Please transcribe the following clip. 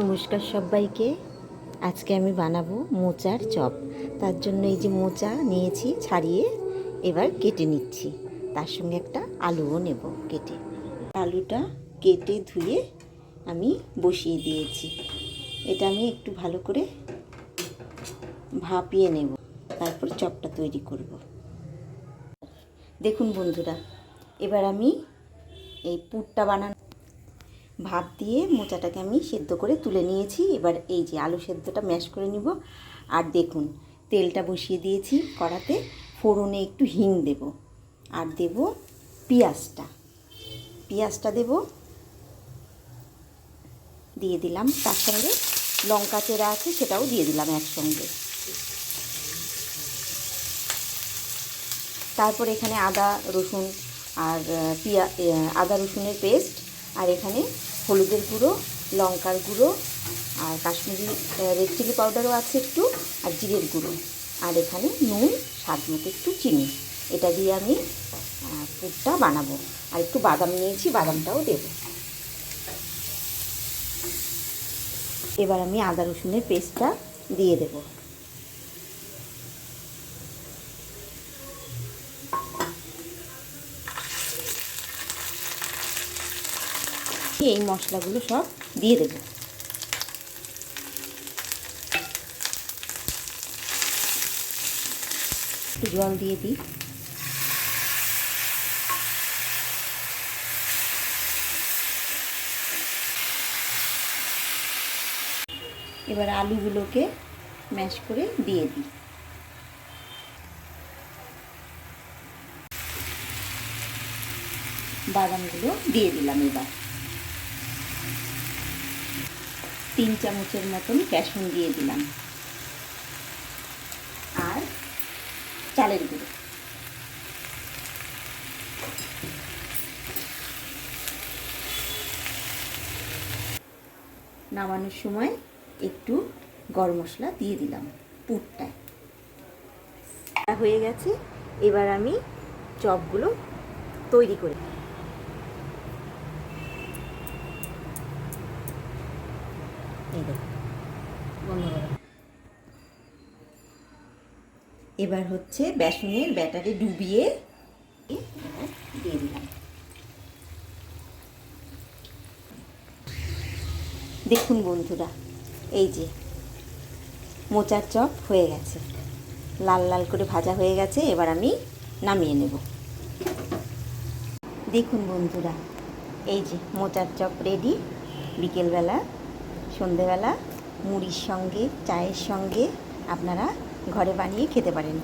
নমস্কার সবাইকে। আজকে আমি বানাবো মোচার চপ। তার জন্য এই যে মোচা নিয়েছি ছাড়িয়ে এবার কেটে নিচ্ছি। তার সঙ্গে একটা আলুও নেব কেটে। আলুটা কেটে ধুয়ে আমি বসিয়ে দিয়েছি। এটা আমি একটু ভালো করে ভাপিয়ে নেব। তারপর চপটা তৈরি করব। দেখুন বন্ধুরা, এবার আমি এই পুরটা বানানো ভাপ দিয়ে মোচাটাকে আমি সেদ্ধ করে তুলে নিয়েছি। এবার এই যে আলু সেদ্ধটা ম্যাশ করে নিব। আর দেখুন, তেলটা বসিয়ে দিয়েছি কড়াতে। ফোড়নে একটু হিং দেব। আর দেব পেঁয়াজটা। পেঁয়াজটা দেব। দিয়ে দিলাম তার সঙ্গে লঙ্কা চেরা আছে সেটাও দিয়ে দিলাম একসঙ্গে। তারপর এখানে আদা, রসুন আর পিয়া, আদা রসুনের পেস্ট। আর এখানে হলুদের গুঁড়ো, লঙ্কার গুঁড়ো আর কাশ্মীরি রেড চিলি পাউডারও আছে একটু, আর জিরের গুঁড়ো। আর এখানে নুন, স্বাদ মতো একটু চিনি। এটা দিয়ে আমি পুরটা বানাবো। আর একটু বাদাম নিয়েছি, বাদামটাও দেব। এবার আমি আদা রসুনের পেস্টটা দিয়ে দেবো। এই মশলাগুলো সব দিয়ে দেবো। একটু জল দিয়ে দিই। এবার আলুগুলোকে ম্যাশ করে দিয়ে দিই। বাদামগুলো দিয়ে দিলাম এবার। তিন চামচের মতন বেসন দিয়ে দিলাম। আর চালের গুঁড়ো। নামানোর সময় একটু গরম মশলা দিয়ে দিলাম পুরটায়। হয়ে গেছে। এবার আমি চপগুলো তৈরি করি এবার হচ্ছে বেসনের ব্যাটারে ডুবিয়ে দিলাম। দেখুন বন্ধুরা, এই যে মোচার চপ হয়ে গেছে। লাল লাল করে ভাজা হয়ে গেছে, এবার আমি নামিয়ে নেব। দেখুন বন্ধুরা, এই যে মোচার চপ রেডি, বিকেলবেলা সন্ধেবেলা মুড়ির সঙ্গে চায়ের সঙ্গে আপনারা ঘরে বানিয়ে খেতে পারেন।